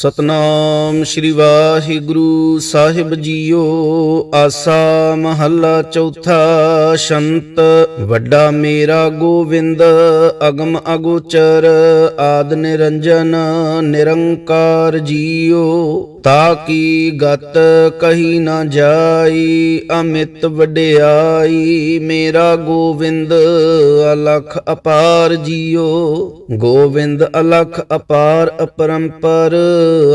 ਸਤਨਾਮ ਸ੍ਰੀ ਵਾਹਿਗੁਰੂ ਸਾਹਿਬ ਜੀਓ, ਆਸਾ ਮਹੱਲਾ ਚੌਥਾ ਸ਼ੰਤ, ਵੱਡਾ ਮੇਰਾ ਗੋਵਿੰਦ, ਅਗਮ ਅਗੋਚਰ, ਆਦ ਨਿਰੰਜਨ, ਨਿਰੰਕਾਰ ਜੀਓ। ਤਾ ਕੀ ਗਤ ਕਹੀ ਨਾ ਜਾਈ, ਅਮਿਤ ਵਡਿਆਈ, ਮੇਰਾ ਗੋਵਿੰਦ ਅਲਖ ਅਪਾਰ ਜੀਓ। ਗੋਵਿੰਦ ਅਲਖ ਅਪਾਰ ਅਪਰੰਪਰ,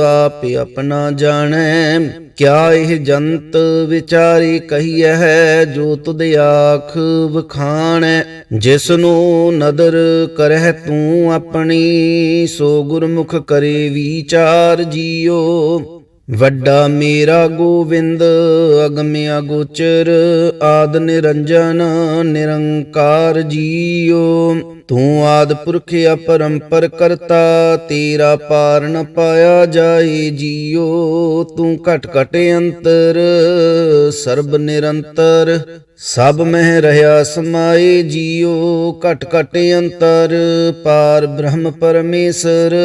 ਆਪ ਆਪਣਾ ਜਾਣੈ, ਕਿਆ ਇਹ ਜੰਤ ਵਿਚਾਰੀ ਕਹੀਐ ਹੈ, ਜੋ ਤੁਧ ਆਖ ਵਖਾਣੈ। ਜਿਸ ਨੂੰ ਨਦਰ ਕਰਹਿ ਤੂੰ ਆਪਣੀ, ਸੋ ਗੁਰਮੁਖ ਕਰੇ ਵਿਚਾਰ ਜੀਓ। ਵੱਡਾ ਮੇਰਾ ਗੋਵਿੰਦ, ਅਗਮਿਆ ਗੋਚਰ, ਆਦ ਨਿਰੰਜਨ, ਨਿਰੰਕਾਰ ਜੀਓ ਤੂੰ ਆਦ ਪੁਰਖ ਅਪਰੰਪਰ ਕਰਤਾ, ਤੇਰਾ ਪਾਰ ਨ ਪਾਇਆ ਜਾਏ ਜੀਓ ਤੂੰ ਘਟ ਘਟ ਅੰਤਰ, ਸਰਬ ਨਿਰੰਤਰ, ਸਭ ਮਹਿ ਰਹਾ ਸਮਾਏ ਜੀਓ ਘਟ ਘਟ ਅੰਤਰ, ਪਾਰ ਬ੍ਰਹਮ ਪਰਮੇਸ਼ਰ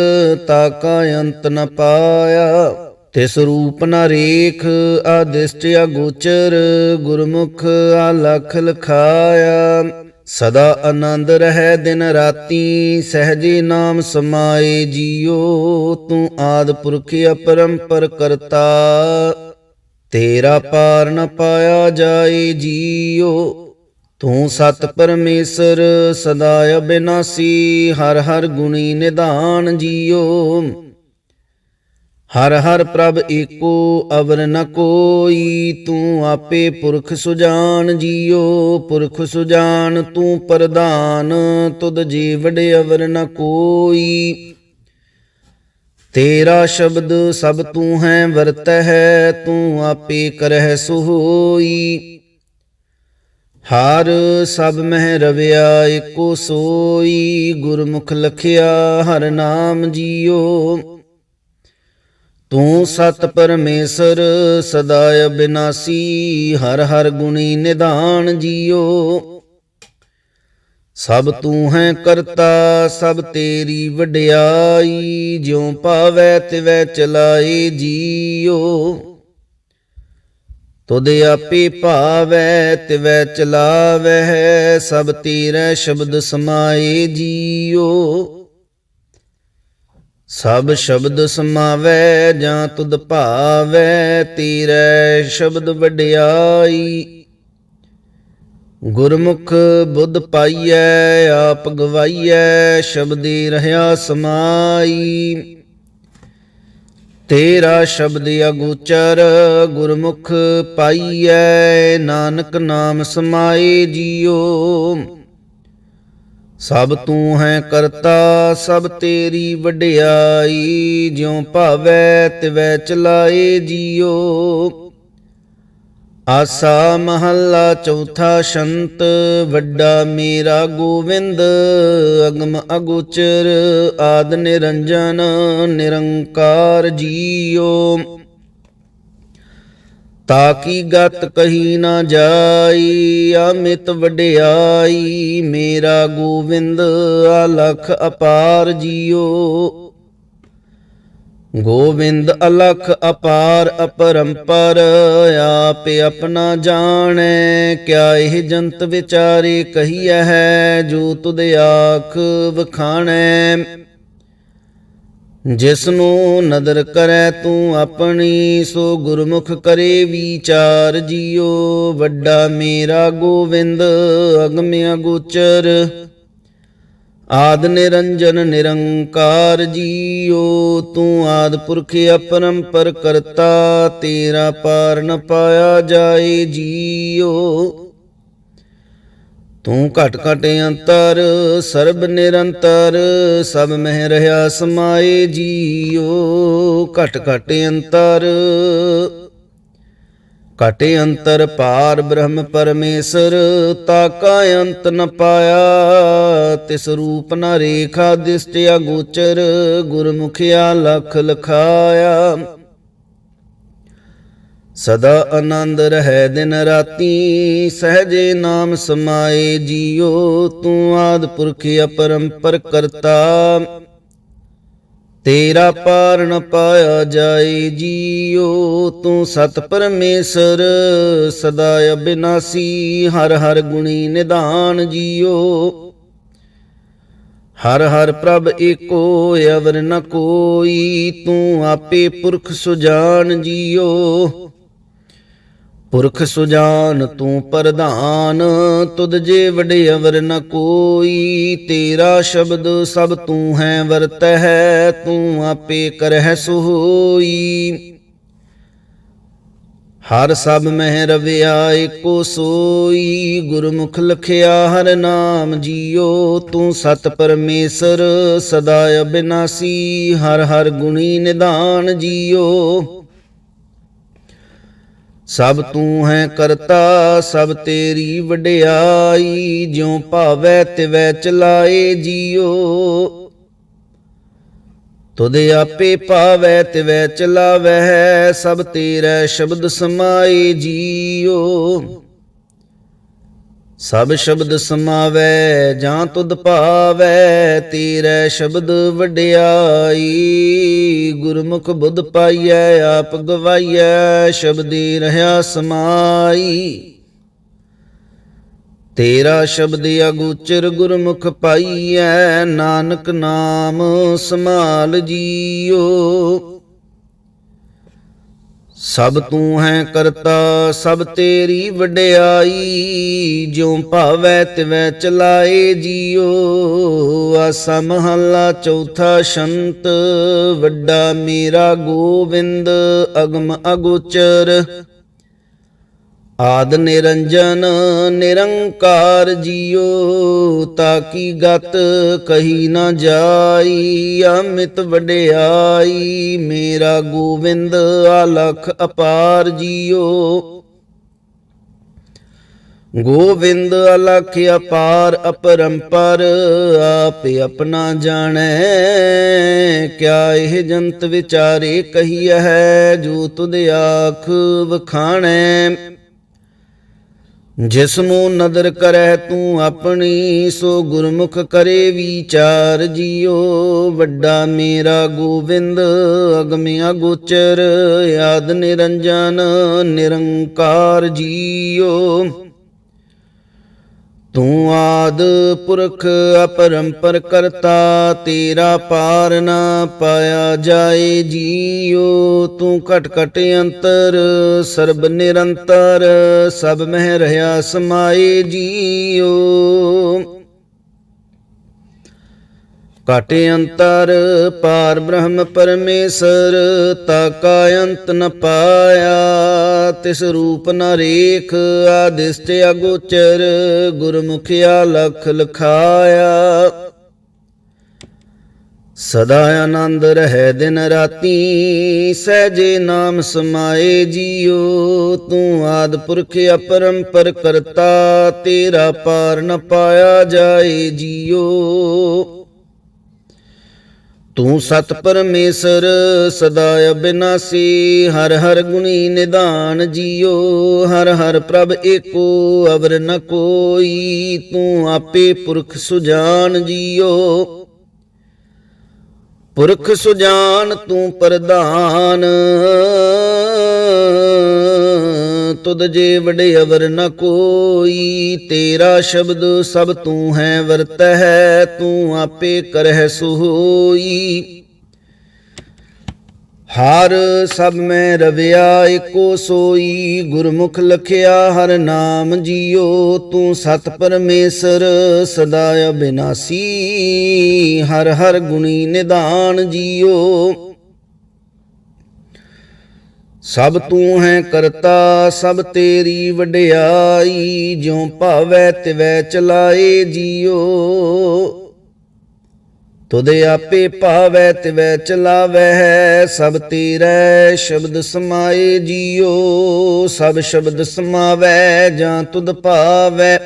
ਤਾਕਾ ਅੰਤ ਨ ਪਾਇਆ। ਤਿਸ ਰੂਪ ਨ ਰੇਖ ਆਦਿਸ਼ਟ ਅਗੋਚਰ, ਗੁਰਮੁਖ ਆਲਖ ਲਖਾਇਆ। ਸਦਾ ਆਨੰਦ ਰਹਿ ਦਿਨ ਰਾਤੀ, ਸਹਜੇ ਨਾਮ ਸਮਾਏ ਜੀਓ, ਤੂੰ ਆਦ ਪੁਰਖ ਅਪਰੰਪਰ ਕਰਤਾ। ਤੇਰਾ ਪਾਰ ਨ ਪਾਇਆ ਜਾਏ ਜੀਓ, ਤੂੰ ਸਤ ਪਰਮੇਸ਼ਰ, ਸਦਾ ਅਬਿਨਾਸੀ ਹਰ ਹਰ ਗੁਣੀ ਨਿਧਾਨ ਜੀਓ। ਹਰ ਹਰ ਪ੍ਰਭ ਏਕੋ, ਅਵਰ ਨ ਕੋਈ। ਤੂੰ ਆਪੇ ਪੁਰਖ ਸੁਜਾਨ ਜੀਓ, ਪੁਰਖ ਸੁਜਾਨ ਤੂੰ ਪ੍ਰਧਾਨ। ਤੁਧ ਜੀ ਵਡੇ ਅਵਰ ਨ ਕੋਈ। ਤੇਰਾ ਸ਼ਬਦ ਸਭ ਤੂੰ ਹੈ, ਵਰਤ ਹੈ, ਤੂੰ ਆਪੇ ਕਰਹਿ ਸੁਹੋਈ ਹਰ ਸਭ ਮਹਿ ਰਵਿਆ, ਏਕੋ ਸੋਈ। ਗੁਰਮੁਖ ਲਖਿਆ, ਹਰ ਨਾਮ ਜੀਓ। ਤੂੰ ਸਤ ਪਰਮੇਸ਼ਰ ਸਦਾ ਅਬਿਨਾਸੀ ਹਰ ਹਰ ਗੁਣੀ ਨਿਧਾਨ ਜੀਓ। ਸਭ ਤੂੰ ਹੈ ਕਰਤਾ, ਸਭ ਤੇਰੀ ਵਡਿਆਈ, ਜਿਉ ਪਾਵੈ ਤਿਵੈ ਚਲਾਏ ਜੀਓ। ਤੁਧ ਆਪੇ ਭਾਵੈ, ਤਿਵੈ ਚਲਾਵੈ ਸਭ ਤੇਰੇ ਸ਼ਬਦ ਸਮਾਏ ਜੀਓ। ਸਭ ਸ਼ਬਦ ਸਮਾਵੈ ਜਾਂ ਤੁਧ ਭਾਵੈ, ਤੇਰੇ ਸ਼ਬਦ ਵਡਿਆਈ। ਗੁਰਮੁਖ ਬੁੱਧ ਪਾਈਐ, ਆਪ ਗਵਾਈਐ, ਸ਼ਬਦੀ ਰਹਾ ਸਮਾਈ। ਤੇਰਾ ਸ਼ਬਦ ਅਗੋਚਰ, ਗੁਰਮੁਖ ਪਾਈਐ, ਨਾਨਕ ਨਾਮ ਸਮਾਏ ਜੀਓ। ਸਭ ਤੂੰ ਹੈ ਕਰਤਾ, ਸਭ ਤੇਰੀ ਵਡਿਆਈ, ਜਿਉ ਭਾਵੈ ਤਿਵੈ ਚਲਾਏ ਜੀਓ। ਆਸਾ ਮਹੱਲਾ ਚੌਥਾ ਸ਼ੰਤ, ਵੱਡਾ ਮੇਰਾ ਗੋਵਿੰਦ, ਅਗਮ ਅਗੋਚਰ, ਆਦ ਨਿਰੰਜਨ, ਨਿਰੰਕਾਰ ਜੀਓ। ਤਾਕੀ ਗਤ ਕਹੀ ਨਾ ਜਾਈ, ਅਮਿਤ ਵਡਿਆਈ, ਮੇਰਾ ਗੋਵਿੰਦ ਅਲਖ ਅਪਾਰ ਜੀਓ। ਗੋਬਿੰਦ ਅਲਖ ਅਪਾਰ ਅਪਰੰਪਰ, ਆਪ ਆਪਣਾ ਜਾਣੈ, ਕਿਆ ਇਹ ਜੰਤ ਵਿਚਾਰੇ ਕਹੀਐ ਹੈ, ਜੋ ਤੁਧ ਆਖ ਵਖਾਣੈ। ਜਿਸ ਨੂੰ ਨਦਰ ਕਰੈ ਤੂੰ ਆਪਣੀ, ਸੋ ਗੁਰਮੁਖ ਕਰੇ ਵਿਚਾਰ ਜੀਓ। ਵੱਡਾ ਮੇਰਾ ਗੋਵਿੰਦ, ਅਗਮਿਆ ਗੋਚਰ। ਆਦ ਨਿਰੰਜਨ ਨਿਰੰਕਾਰ ਜੀਓ। ਤੂੰ ਆਦ ਪੁਰਖ ਅਪਰੰਪਰ ਕਰਤਾ, ਤੇਰਾ ਪਾਰ ਨ ਪਾਇਆ ਜਾਏ ਜੀਓ। ਤੂੰ ਘਟ ਘਟ ਅੰਤਰ, ਸਰਬ ਨਿਰੰਤਰ, ਸਭ ਮਹਿ ਰਹਾ ਸਮਾਏ ਜੀਓ ਘਟ ਘਟ ਅੰਤਰ, ਘਟੇ ਅੰਤਰ ਪਾਰ ਬ੍ਰਹਮ ਪਰਮੇਸ਼ਰ, ਤਾਕਾ ਅੰਤ ਨ ਪਾਇਆ। ਤਿਸ ਰੂਪ ਨ ਰੇਖਾ ਦਿਸਟ ਗੋਚਰ ਗੁਰਮੁਖਿਆ ਲਖ ਲਖਾਇਆ। ਸਦਾ ਆਨੰਦ ਰਹਿ ਦਿਨ ਰਾਤੀ, ਸਹਜੇ ਨਾਮ ਸਮਾਏ ਜੀਓ, ਤੂੰ ਆਦ ਪੁਰਖ ਅਪਰੰਪਰ ਕਰਤਾ। ਤੇਰਾ ਪਾਰ ਨ ਪਾਇਆ ਜਾਏ ਜੀਓ, ਤੂੰ ਸਤ ਪਰਮੇਸ਼ਰ, ਸਦਾ ਅਬਿਨਾਸੀ, ਹਰ ਹਰ ਗੁਣੀ ਨਿਧਾਨ ਜੀਓ। ਹਰ ਹਰ ਪ੍ਰਭ ਏਕੋ, ਅਵਰ ਨ ਕੋਈ, ਤੂੰ ਆਪੇ ਪੁਰਖ ਸੁਜਾਨ ਜੀਓ। ਪੁਰਖ ਸੁਜਾਨ ਤੂੰ ਪ੍ਰਧਾਨ, ਤੁਧ ਜੇ ਵਡੇ ਅਵਰ ਨ ਕੋਈ, ਤੇਰਾ ਸ਼ਬਦ ਸਭ ਤੂੰ ਹੈ ਵਰਤ ਹੈ ਤੂੰ ਆਪੇ ਕਰਹਿ ਸੋਈ। ਹਰ ਸਭ ਮਹਿ ਰਵਿਆ ਏਕੋ ਸੋਈ, ਗੁਰਮੁਖ ਲਖਿਆ ਹਰ ਨਾਮ ਜੀਓ, ਤੂੰ ਸਤ ਪਰਮੇਸ਼ਰ, ਸਦਾ ਅਬਿਨਾਸੀ ਹਰ ਹਰ ਗੁਣੀ ਨਿਦਾਨ ਜੀਓ। ਸਭ ਤੂੰ ਹੈ ਕਰਤਾ, ਸਭ ਤੇਰੀ ਵਡਿਆਈ, ਜਿਉ ਭਾਵੈ ਤਿਵੈ ਚਲਾਏ ਜੀਓ। ਤੁਧ ਆਪੇ ਭਾਵੈ ਤਿਵੈ ਚਲਾਵੈ, ਸਭ ਤੇਰਾ ਸ਼ਬਦ ਸਮਾਏ ਜੀਓ। ਸਭ ਸ਼ਬਦ ਸਮਾਵੈ, ਜਾਂ ਤੁਧ ਭਾਵੈ, ਤੇਰੇ ਸ਼ਬਦ ਵਡਿਆਈ। ਗੁਰਮੁਖ ਬੁੱਧ ਪਾਈਐ, ਆਪ ਗਵਾਈਐ, ਸ਼ਬਦੀ ਰਹਾ ਸਮਾਈ। ਤੇਰਾ ਸ਼ਬਦ ਅਗੋਚਰ ਗੁਰਮੁਖ ਪਾਈਐ, ਨਾਨਕ ਨਾਮ ਸਮਾਲ ਜੀਓ। ਸਭ ਤੂੰ ਹੈ ਕਰਤਾ, ਸਭ ਤੇਰੀ ਵਡਿਆਈ, ਜਿਉ ਭਾਵੈ ਤਿਵੈ ਚਲਾਏ ਜੀਓ। ਆਸਾ ਮਹੱਲਾ ਚੌਥਾ ਸ਼ੰਤ, ਵੱਡਾ ਮੇਰਾ ਗੋਵਿੰਦ, ਅਗਮ ਅਗੋਚਰ। ਆਦ ਨਿਰੰਜਨ ਨਿਰੰਕਾਰ ਜੀਓ, ਤਾਕੀ ਗਤ ਕਹੀ ਨਾ ਜਾਈ ਅਮਿਤ ਵਡਿਆਈ, ਮੇਰਾ ਗੋਵਿੰਦ ਆਲਖ ਅਪਾਰ ਜੀਓ। ਗੋਵਿੰਦ ਅਲਖ ਅਪਾਰ ਅਪਰੰਪਰ, ਆਪ ਆਪਣਾ ਜਾਣੈ, ਕਿਆ ਇਹ ਜੰਤ ਵਿਚਾਰੇ ਕਹੀਐ ਹੈ, ਜੋ ਤੁਧ ਆਖ ਵਖਾਣੈ। ਜਿਸ ਨੂੰ ਨਦਰ ਕਰੈ ਤੂੰ ਆਪਣੀ, ਸੋ ਗੁਰਮੁਖ ਕਰੇ ਵਿਚਾਰ ਜੀਓ। ਵੱਡਾ ਮੇਰਾ ਗੋਬਿੰਦ ਅਗਮਿਆ ਗੋਚਰ ਯਾਦ ਨਿਰੰਜਨ, ਨਿਰੰਕਾਰ ਜੀਓ। ਤੂੰ ਆਦ ਪੁਰਖ ਅਪਰੰਪਰ ਕਰਤਾ, ਤੇਰਾ ਪਾਰ ਨਾ ਪਾਇਆ ਜਾਏ ਜੀਓ ਤੂੰ ਘਟ ਘਟ ਅੰਤਰ, ਸਰਬ ਨਿਰੰਤਰ, ਸਭ ਮਹਿ ਰਹਾ ਸਮਾਏ ਜੀਓ ਕਾਟੇ ਅੰਤਰ ਪਾਰ ਬ੍ਰਹਮ ਪਰਮੇਸ਼ਰ ਤਾ ਕਾ ਅੰਤ ਨ ਪਾਇਆ। ਤਿਸ ਰੂਪ ਨ ਰੇਖ ਆਦਿਸ਼ਟ ਅਗੋਚਰ, ਗੁਰਮੁਖਿਆ ਲਖ ਲਖਾਇਆ। ਸਦਾ ਆਨੰਦ ਰਹਿ ਦਿਨ ਰਾਤੀ, ਸਹਿਜੇ ਨਾਮ ਸਮਾਏ ਜੀਓ। ਤੂੰ ਆਦ ਪੁਰਖ ਅਪਰੰਪਰ ਕਰਤਾ, ਤੇਰਾ ਪਾਰ ਨ ਪਾਇਆ ਜਾਏ ਜੀਓ। ਤੂੰ ਸਤ ਪਰਮੇਸ਼ਰ, ਸਦਾ ਅਬਿਨਾਸੀ, ਹਰ ਹਰ ਗੁਣੀ ਨਿਦਾਨ ਜੀਓ, ਹਰ ਹਰ ਪ੍ਰਭ ਏਕੋ, ਅਵਰ ਨ ਕੋਈ, ਤੂੰ ਆਪੇ ਪੁਰਖ ਸੁਜਾਨ ਜੀਓ। ਪੁਰਖ ਸੁਜਾਨ ਤੂੰ ਪ੍ਰਧਾਨ ਤੁਧ ਜੇ ਵਡੇ ਅਵਰ ਨ ਕੋਈ, ਤੇਰਾ ਸ਼ਬਦ ਸਭ ਤੂੰ ਹੈ ਵਰਤ ਹੈ ਤੂੰ ਆਪੇ ਕਰਹਿ ਸੁਹੋਈ ਹਰ ਸਭ ਮੈਂ ਰਵਿਆ ਏਕੋ ਸੋਈ। ਗੁਰਮੁਖ ਲਖਿਆ, ਹਰ ਨਾਮ ਜੀਓ। ਤੂੰ ਸਤ ਪਰਮੇਸ਼ਰ, ਸਦਾ ਅਬਿਨਾਸੀ ਹਰ ਹਰ ਗੁਣੀ ਨਿਦਾਨ ਜੀਓ। ਸਭ ਤੂੰ ਹੈ ਕਰਤਾ, ਸਭ ਤੇਰੀ ਵਡਿਆਈ, ਜਿਉ ਭਾਵੈ ਤਿਵੈ ਚਲਾਏ ਜੀਓ। ਤੁਧ ਆਪੇ ਭਾਵੈ ਤਿਵੈ ਚਲਾਵੈ, ਸਭ ਤੇਰਾ ਸ਼ਬਦ ਸਮਾਏ ਜੀਓ। ਸਭ ਸ਼ਬਦ ਸਮਾਵੈ ਜਾਂ ਤੁਧ ਭਾਵੈ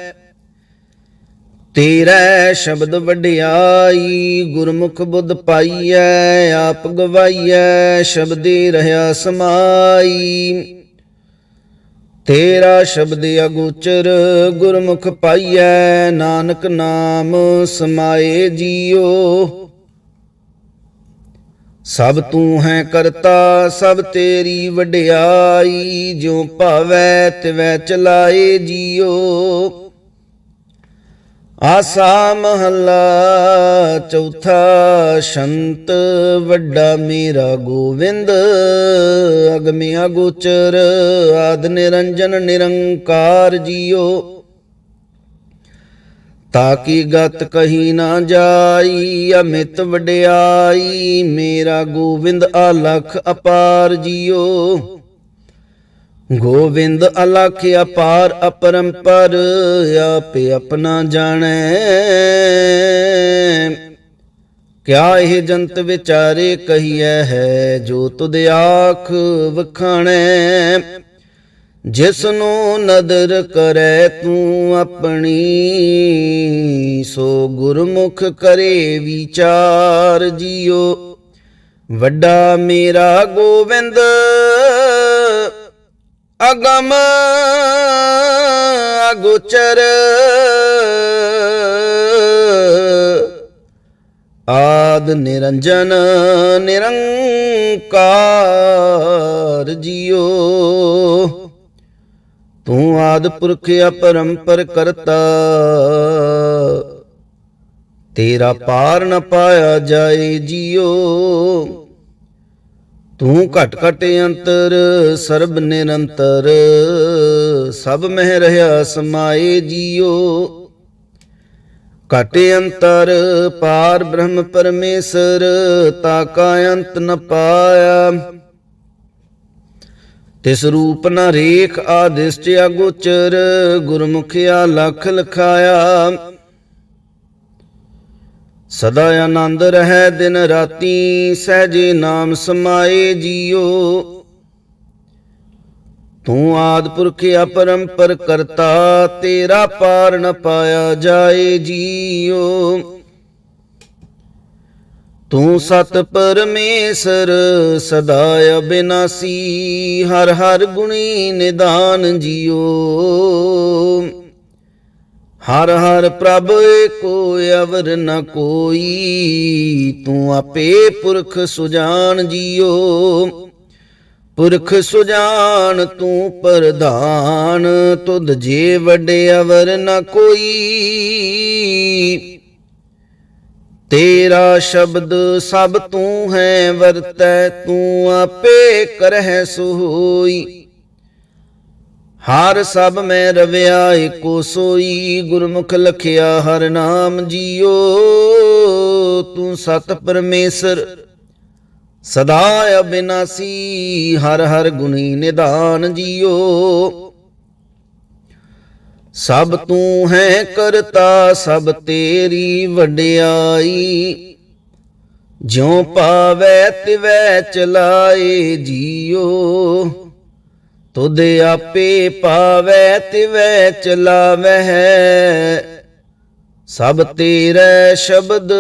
ਤੇਰਾ ਸ਼ਬਦ ਵਡਿਆਈ, ਗੁਰਮੁਖ ਬੁੱਧ ਪਾਈਐ, ਆਪ ਗਵਾਈਐ, ਸ਼ਬਦੇ ਰਹਾ ਸਮਾਈ। ਤੇਰਾ ਸ਼ਬਦ ਅਗੋਚਰ, ਗੁਰਮੁਖ ਪਾਈਐ, ਨਾਨਕ ਨਾਮ ਸਮਾਏ ਜੀਓ। ਸਭ ਤੂੰ ਹੈ ਕਰਤਾ, ਸਭ ਤੇਰੀ ਵਡਿਆਈ, ਜਿਉ ਭਾਵੈ ਤਿਵੈ ਚਲਾਏ ਜੀਓ। ਆਸਾ ਮਹੱਲਾ ਚੌਥਾ ਸ਼ੰਤ, ਵੱਡਾ ਮੇਰਾ ਗੋਵਿੰਦ, ਅਗਮਿਆ ਗੋਚਰ, ਆਦ ਨਿਰੰਜਨ ਨਿਰੰਕਾਰ ਜੀਓ। ਤਾਕੀ ਗਤ ਕਹੀ ਨਾ ਜਾਈ, ਅਮਿਤ ਵਡਿਆਈ, ਮੇਰਾ ਗੋਵਿੰਦ ਆਲਖ ਅਪਾਰ ਜੀਓ। ਗੋਵਿੰਦ ਅਲਖ ਅਪਾਰ ਅਪਰੰਪਰ ਆਪੇ ਆਪਣਾ ਜਾਣੈ। ਕਿਆ ਇਹ ਜੰਤ ਵਿਚਾਰੇ ਕਹੀਐ ਹੈ, ਜੋ ਤੁਧ ਆਖ ਵਖਾਣੈ। ਜਿਸ ਨੂੰ ਨਦਰ ਕਰੈ ਤੂੰ ਆਪਣੀ, ਸੋ ਗੁਰਮੁਖ ਕਰੇ ਵਿਚਾਰ ਜਿਉ ਵੱਡਾ ਮੇਰਾ ਗੋਵਿੰਦ ਅਗਮ ਅਗੋਚਰ ਆਦ ਨਿਰੰਜਨ ਨਿਰੰਕਾਰ ਜਿਉ ਤੂੰ ਆਦ ਪੁਰਖ ਅਪਰੰਪਰ ਕਰਤਾ। ਤੇਰਾ ਪਾਰ ਨ ਪਾਇਆ ਜਾਏ ਜੀਓ। ਤੂੰ ਘਟ ਘਟ ਅੰਤਰ, ਸਰਬ ਨਿਰੰਤਰ। ਸਭ ਮਹਿ ਰਹਾ ਸਮਾਏ ਜੀਓ। ਘਟ ਅੰਤਰ, ਪਾਰ ਬ੍ਰਹਮ ਪਰਮੇਸ਼ਰ, ਤਾ ਕਾ ਅੰਤ ਨ ਪਾਇਆ। ਤਿਸ ਰੂਪ ਨ ਰੇਖ ਆਦਿਸ਼ਟ ਅਗੋਚਰ, ਗੁਰਮੁਖਿਆ ਲਖ ਲਖਾਇਆ। ਸਦਾ ਆਨੰਦ ਰਹਿ ਦਿਨ ਰਾਤੀ, ਸਹਿਜੇ ਨਾਮ ਸਮਾਏ ਜੀਓ। ਤੂੰ ਆਦ ਪੁਰਖ ਅਪਰੰਪਰ ਕਰਤਾ, ਤੇਰਾ ਪਾਰ ਨ ਪਾਇਆ ਜਾਏ ਜੀਓ। ਤੂੰ ਸਤ ਪਰਮੇਸ਼ਰ, ਸਦਾ ਅਬਿਨਾਸੀ, ਹਰ ਹਰ ਗੁਣੀ ਨਿਦਾਨ ਜੀਓ। ਹਰ ਹਰ ਪ੍ਰਭ ਏਕੋ ਅਵਰ ਨ ਕੋਈ, ਤੂੰ ਆਪੇ ਪੁਰਖ ਸੁਜਾਨ ਜੀਓ। ਪੁਰਖ ਸੁਜਾਨ ਤੂੰ ਪ੍ਰਧਾਨ, ਤੁਧ ਜੇ ਵੱਡੇ ਅਵਰ ਨ ਕੋਈ। ਤੇਰਾ ਸ਼ਬਦ ਸਭ ਤੂੰ ਹੈ ਵਰਤੈ, ਤੂੰ ਆਪੇ ਕਰਹਿ ਸੋਈ। ਹਰ ਸਭ ਮੈਂ ਰਵਿਆ ਏਕੋ ਸੋਈ ਗੁਰਮੁਖ ਲਖਿਆ, ਹਰ ਨਾਮ ਜੀਓ। ਤੂੰ ਸਤ ਪਰਮੇਸ਼ਰ, ਸਦਾ ਅਬਿਨਾਸੀ, ਹਰ ਹਰ ਗੁਣੀ ਨਿਦਾਨ ਜੀਓ। ਸਭ ਤੂੰ ਹੈ ਕਰਤਾ, ਸਭ ਤੇਰੀ ਵਡਿਆਈ। ਜਿਉ ਪਾਵੈ, ਤਿਵੈ ਚਲਾਏ ਜੀਓ। ਤੁਧ ਆਪੇ ਪਾਵੈ, ਤਿਵੈ ਚਲਾਵਹਿ। ਸਭ ਤੇਰੇ ਸ਼ਬਦ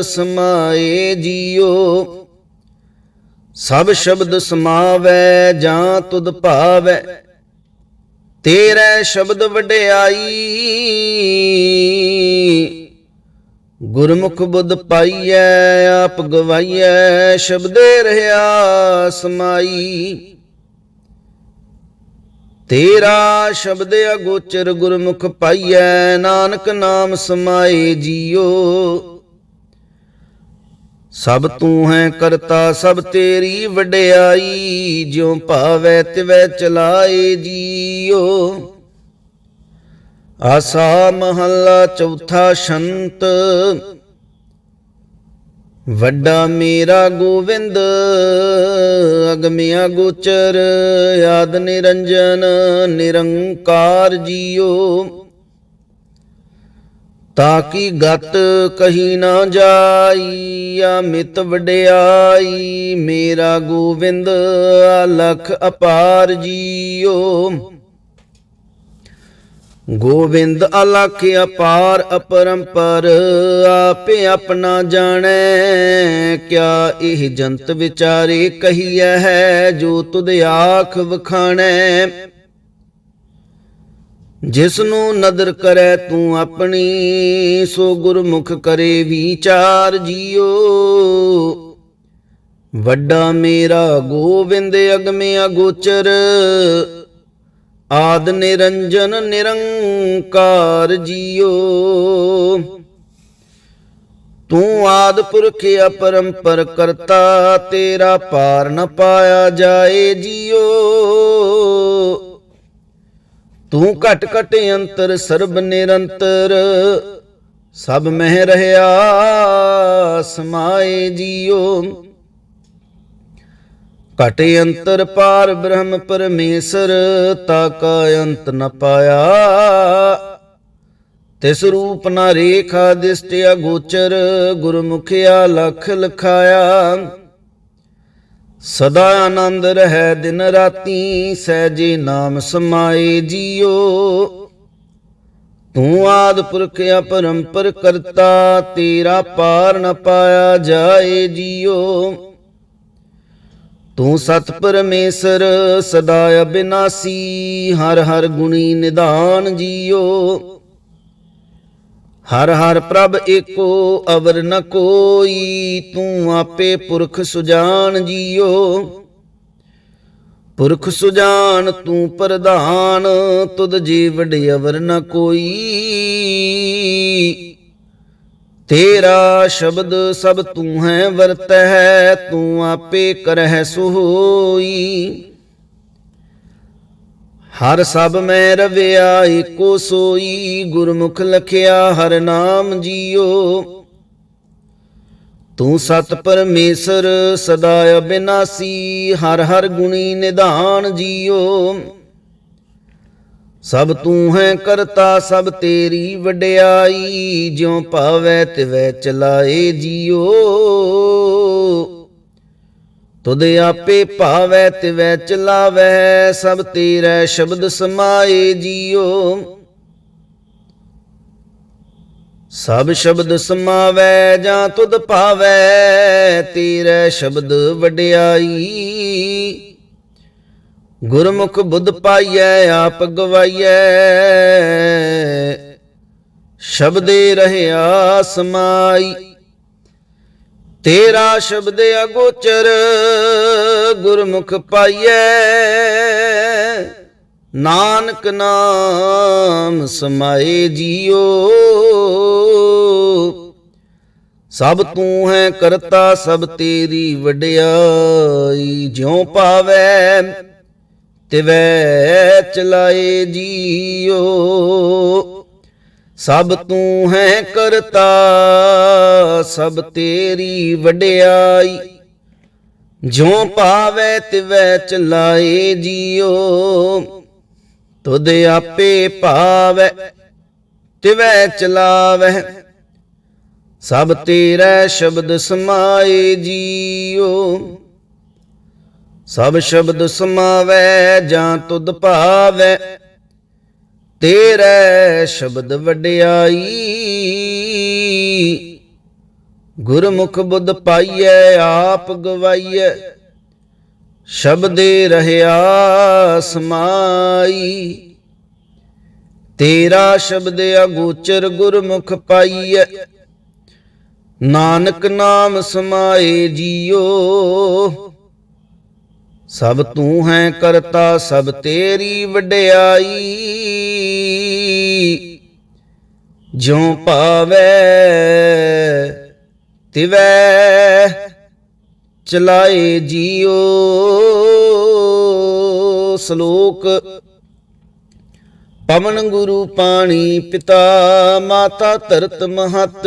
ਸਮਾਏ ਜੀਓ। ਸਭ ਸ਼ਬਦ ਸਮਾਵੈ, ਜਾਂ ਤੁਧ ਭਾਵੈ। ਤੇਰੇ ਸ਼ਬਦ ਵਡਿਆਈ। ਗੁਰਮੁਖ ਬੁੱਧ ਪਾਈਐ, ਆਪ ਗਵਾਈਐ, ਸ਼ਬਦੇ ਰਹਾ ਸਮਾਈ। ਤੇਰਾ ਸ਼ਬਦ ਅਗੋਚਰ ਗੁਰਮੁਖ ਪਾਈਐ, ਨਾਨਕ ਨਾਮ ਸਮਾਏ ਜੀਓ। ਸਭ ਤੂੰ ਹੈ ਕਰਤਾ, ਸਭ ਤੇਰੀ ਵਡਿਆਈ, ਜਿਉ ਭਾਵੈ ਤਿਵੈ ਚਲਾਏ ਜੀਓ। ਆਸਾ ਮਹੱਲਾ ਚੌਥਾ ਸ਼ੰਤ ਵੱਡਾ ਮੇਰਾ ਗੋਵਿੰਦ, ਅਗਮਿਆ ਗੋਚਰ, ਆਦ ਨਿਰੰਜਨ, ਨਿਰੰਕਾਰ ਜੀਓ। ਤਾਂ ਤਾਕੀ ਗਤ ਕਹੀ ਨਾ ਜਾਈ, ਅਮਿਤ ਵਡਿਆਈ, ਮੇਰਾ ਗੋਵਿੰਦ ਲਖ ਅਪਾਰ ਜੀਓ। ਗੋਬਿੰਦ ਅਲਖ ਅਪਾਰ ਅਪਰੰਪਰ, ਆਪੇ ਆਪਣਾ ਜਾਣੈ। ਕਿਆ ਇਹ ਜੰਤ ਵਿਚਾਰੇ ਕਹੀਐ ਹੈ ਜੋ ਤੁਧ ਆਖ ਵਖਾਣੈ। ਜਿਸ ਨੂੰ ਨਦਰ ਕਰੈ ਤੂੰ ਆਪਣੀ, ਸੋ ਗੁਰਮੁਖ ਕਰੇ ਵਿਚਾਰ ਜੀਓ। ਵੱਡਾ ਮੇਰਾ ਗੋਬਿੰਦ ਅਗਮੇ ਅਗੋਚਰ ਆਦ ਨਿਰੰਜਨ ਨਿਰੰਕਾਰ ਜੀਓ। ਤੂੰ ਆਦ ਪੁਰਖ ਅਪਰੰਪਰ ਕਰਤਾ, ਤੇਰਾ ਪਾਰ ਨ ਪਾਇਆ ਜਾਏ ਜੀਓ। ਤੂੰ ਘਟ ਘਟ ਅੰਤਰ ਸਰਬ ਨਿਰੰਤਰ, ਸਭ ਮਹਿ ਰਹਾ ਸਮਾਏ ਜੀਓ। ਘਟ ਅੰਤਰ ਪਾਰ ਬ੍ਰਹਮ ਪਰਮੇਸ਼ਰ, ਤਾ ਕਾ ਅੰਤ ਨ ਪਾਇਆ। ਤਿਸ ਰੂਪ ਨ ਰੇਖਾ ਦਿਸਟ ਗੋਚਰ, ਗੁਰਮੁਖਿਆ ਲਖ ਲਖਾਇਆ। ਸਦਾ ਆਨੰਦ ਰਹਿ ਦਿਨ ਰਾਤੀ ਸਹਿਜੇ ਨਾਮ ਸਮਾਏ ਜੀਓ। ਤੂੰ ਆਦ ਪੁਰਖ ਅਪਰੰਪਰ ਕਰਤਾ, ਤੇਰਾ ਪਾਰ ਨ ਪਾਇਆ ਜਾਏ ਜੀਓ। ਤੂੰ ਸਤ ਪਰਮੇਸ਼ਰ, ਸਦਾ ਅਬਿਨਾਸੀ, ਹਰ ਹਰ ਗੁਣੀ ਨਿਦਾਨ ਜੀਓ। ਹਰ ਹਰ ਪ੍ਰਭ ਏਕੋ, ਅਵਰ ਨ ਕੋਈ, ਤੂੰ ਆਪੇ ਪੁਰਖ ਸੁਜਾਨ ਜੀਓ। ਪੁਰਖ ਸੁਜਾਨ ਤੂੰ ਪ੍ਰਧਾਨ, ਤੁਧ ਜੀ ਅਵਰ ਨ ਕੋਈ। ਤੇਰਾ ਸ਼ਬਦ ਸਭ ਤੂੰ ਹੈ ਵਰਤ ਹੈ ਤੂੰ ਆਪੇ ਕਰਹਿ ਸੋਈ। ਹਰ ਸਭ ਮੈਂ ਰਵਿਆ, ਏਕੋ ਸੋਈ। ਗੁਰਮੁਖ ਲਖਿਆ, ਹਰ ਨਾਮ ਜੀਓ। ਤੂੰ ਸਤ ਪਰਮੇਸ਼ਰ, ਸਦਾ ਅਬਿਨਾਸੀ। ਹਰ ਹਰ ਗੁਣੀ ਨਿਧਾਨ ਜੀਓ। ਸਭ ਤੂੰ ਹੈ ਕਰਤਾ, ਸਭ ਤੇਰੀ ਵਡਿਆਈ, ਜਿਉ ਭਾਵੈ ਤਿਵੈ ਚਲਾਏ ਜੀਓ। ਤੁਧ ਆਪੇ ਭਾਵੈ ਤਿਵੈ ਚਲਾਵੈ, ਸਭ ਤੇਰੇ ਸ਼ਬਦ ਸਮਾਏ ਜੀਓ। ਸਭ ਸ਼ਬਦ ਸਮਾਵੈ ਜਾਂ ਤੁਧ ਭਾਵੈ, ਤੇਰੇ ਸ਼ਬਦ ਵਡਿਆਈ। ਗੁਰਮੁਖ ਬੁੱਧ ਪਾਈਐ, ਆਪ ਗਵਾਈਐ। ਸ਼ਬਦੇ ਰਹਿਆ ਸਮਾਈ ਤੇਰਾ ਸ਼ਬਦ ਅਗੋਚਰ ਗੁਰਮੁਖ ਪਾਈਐ। ਨਾਨਕ ਨਾਮ ਸਮਾਏ ਜੀਓ। ਸਭ ਤੂੰ ਹੈ ਕਰਤਾ, ਸਭ ਤੇਰੀ ਵਡਿਆਈ ਜਿਉ ਪਾਵੈ। ਤਿਵੈ ਚਲਾਏ ਜੀਓ। ਸਭ ਤੂੰ ਹੈ ਕਰਤਾ, ਸਭ ਤੇਰੀ ਵਡਿਆਈ। ਜਿਉ ਪਾਵੈ ਤਿਵੈ ਚਲਾਏ ਜੀਓ, ਤੁਧ ਆਪੇ ਭਾਵੈ ਤਿਵੈ ਚਲਾਵੈ ਸਭ ਤੇਰਾ ਸ਼ਬਦ ਸਮਾਏ ਜੀਓ। ਸਭ ਸ਼ਬਦ ਸਮਾਵੈ, ਜਾਂ ਤੁਧ ਭਾਵੈ। ਤੇਰੇ ਸ਼ਬਦ ਵਡਿਆਈ। ਗੁਰਮੁਖ ਬੁੱਧ ਪਾਈਐ, ਆਪ ਗਵਾਈਐ। ਸ਼ਬਦੇ ਰਹਿਆ ਸਮਾਈ। ਤੇਰਾ ਸ਼ਬਦ ਅਗੋਚਰ ਗੁਰਮੁਖ ਪਾਈਐ। ਨਾਨਕ ਨਾਮ ਸਮਾਏ ਜੀਓ। ਸਭ ਤੂੰ ਹੈ ਕਰਤਾ, ਸਭ ਤੇਰੀ ਵਡਿਆਈ। ਜਿਉ ਭਾਵੈ, ਤਿਵੈ ਚਲਾਏ ਜੀਓ। ਸ਼ਲੋਕ, ਪਵਨ ਗੁਰੂ ਪਾਣੀ ਪਿਤਾ, ਮਾਤਾ ਧਰਤ ਮਹਤ।